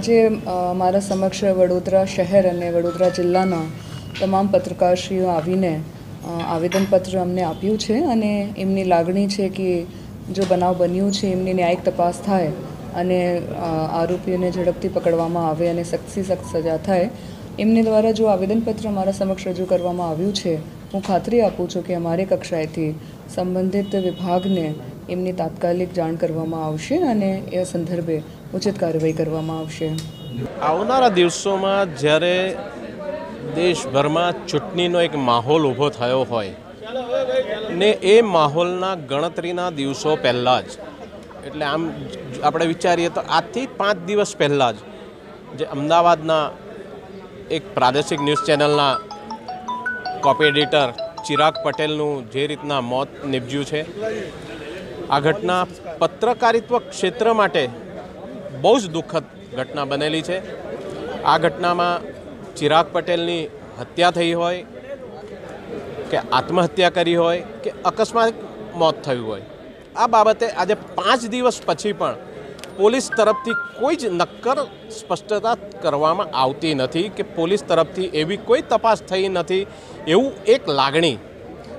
આજે મારા સમક્ષ વડોદરા શહેર અને વડોદરા જિલ્લાના તમામ પત્રકારશ્રીઓ આવીને આવેદનપત્ર અમને આપ્યું છે અને એમની લાગણી છે કે જો બનાવ બન્યું છે, એમની ન્યાયિક તપાસ થાય અને આરોપીઓને ઝડપથી પકડવામાં આવે અને સખ્તથી સખ્ત સજા થાય, એમની દ્વારા જો આવેદનપત્ર મારા સમક્ષ રજૂ કરવામાં આવ્યું છે, હું ખાતરી આપું છું કે અમારી કક્ષાએથી સંબંધિત વિભાગને એમની તાત્કાલિક જાણ કરવામાં આવશે અને એ સંદર્ભે ઉચિત કાર્યવાહી કરવામાં આવશે. આવનારા દિવસોમાં જ્યારે દેશભરમાં ચૂંટણીનો એક માહોલ ઊભો થયો હોય, ને એ માહોલના ગણતરીના દિવસો પહેલાં જ, એટલે આમ આપણે વિચારીએ તો આજથી પાંચ દિવસ પહેલાં જ, જે અમદાવાદના એક પ્રાદેશિક ન્યૂઝ ચેનલના કોપી એડિટર ચિરાગ પટેલનું જે રીતના મોત નિપજ્યું છે આ ઘટના પત્રકારિત્વ ક્ષેત્ર માટે બહુ જ દુઃખદ ઘટના બનેલી છે. આ ઘટનામાં ચિરાગ પટેલની હત્યા થઈ હોય, કે આત્મહત્યા કરી હોય, કે અકસ્માત મોત થયું હોય. આ બાબતે આજે પાંચ દિવસ પછી પણ પોલીસ તરફથી કોઈ જ નક્કર સ્પષ્ટતા કરવામાં આવતી નથી કે પોલીસ તરફથી એવી કોઈ તપાસ થઈ નથી એવું એક લાગણી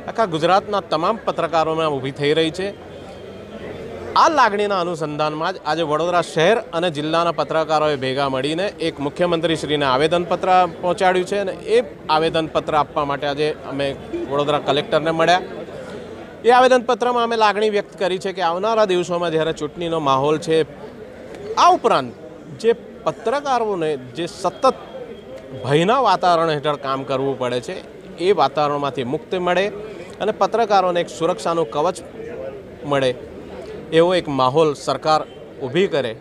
આખા ગુજરાતના તમામ પત્રકારોમાં ઊભી થઈ રહી છે. આ લાગણીના અનુસંધાનમાં જ આજે વડોદરા શહેર અને જિલ્લાના પત્રકારોએ ભેગા મળીને એક મુખ્યમંત્રીશ્રીને આવેદનપત્ર પહોંચાડ્યું છે અને એ આવેદનપત્ર આપવા માટે આજે અમે વડોદરા કલેક્ટરને મળ્યા. એ આવેદનપત્રમાં અમે લાગણી વ્યક્ત કરી છે કે આવનારા દિવસોમાં જ્યારે ચૂંટણીનો માહોલ છે, આ ઉપરાંત જે પત્રકારોને જે સતત ભયના વાતાવરણ હેઠળ કામ કરવું પડે છે, એ વાતાવરણમાંથી મુક્તિ મળે અને પત્રકારોને એક સુરક્ષાનું કવચ મળે. એવો એક માહોલ સરકાર ઊભી કરે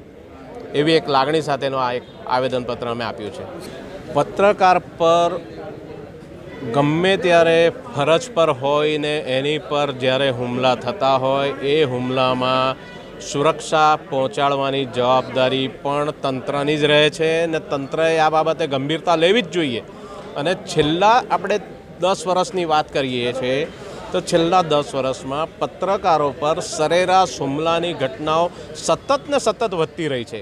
એવી એક લાગણી સાથેનો આ એક આવેદનપત્ર અમે આપ્યું છે. પત્રકાર પર ગમે ત્યારે ફરજ પર હોય ને એની પર જ્યારે હુમલા થતા હોય, એ હુમલામાં સુરક્ષા પહોંચાડવાની જવાબદારી પણ તંત્રની જ રહે છે ને તંત્રએ આ બાબતે ગંભીરતા લેવી જ જોઈએ. અને છેલ્લા આપણે દસ વર્ષની વાત કરીએ છીએ તો છેલ્લા દસ વર્ષમાં પત્રકારો પર સરેરાશ હુમલાની ઘટનાઓ સતત ને સતત વધતી રહી છે.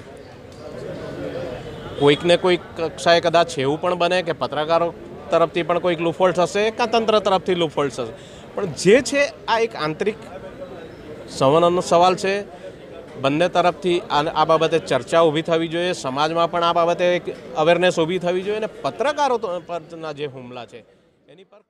કોઈકને કોઈક કક્ષાએ કદાચ એવું પણ બને કે પત્રકારો તરફથી પણ કોઈક લૂફોલ્ટ થશે કાં તંત્ર તરફથી લૂફોલ્ટ થશે. પણ જે છે આ એક આંતરિક સંવનનો સવાલ છે. બંને તરફથી આ બાબતે ચર્ચા ઊભી થવી જોઈએ. સમાજમાં પણ આ બાબતે એક અવેરનેસ ઊભી થવી જોઈએ. અને પત્રકારો પરના જે હુમલા છે, એની પર